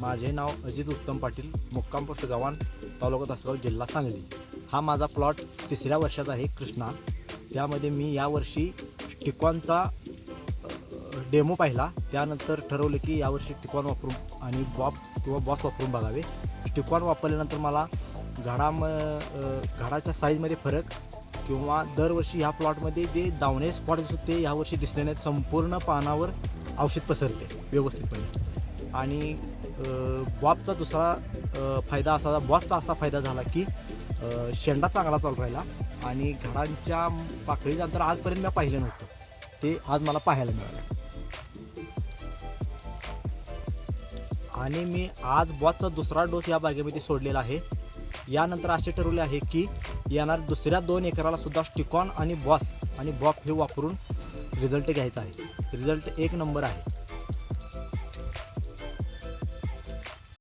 माझे नाव अजित उत्तम पाटील मुक्काम पोस्ट गव्हाण तालुका तासगाव जिल्हा सांगली. हा माझा प्लॉट तिसऱ्या वर्षाचा आहे कृष्णा. त्यामध्ये मी यावर्षी टिकॉनचा डेमो पाहिला. त्यानंतर ठरवलं की यावर्षी टिकॉन वापरून आणि बॉब किंवा बॉस वापरून बघावे. टिकॉन वापरल्यानंतर मला घडाम घडाच्या साईजमध्ये फरक किंवा दरवर्षी ह्या प्लॉटमध्ये जे दावणे स्पॉट दिसत ते यावर्षी दिसले नाहीत. संपूर्ण पानावर औषध पसरते व्यवस्थितपणे. आणि बॉबचा दुसरा फायदा असा बॉसचा असा फायदा झाला की शेंडा चांगला चालू राहिला आणि घडांच्या पाकळीचं अंतर आजपर्यंत मी पाहिलं नव्हतं. ते आज मला पाहायला मिळालं. आणि मी आज बॉसचा दुसरा डोस या बागेमध्ये सोडलेला आहे. यानंतर असे ठरवले आहे की येणार दुसऱ्या दोन एकराला सुद्धा स्टिकॉन आणि बॉस आणि बॉप हे वापरून रिझल्ट घ्यायचा आहे. रिझल्ट एक नंबर आहे.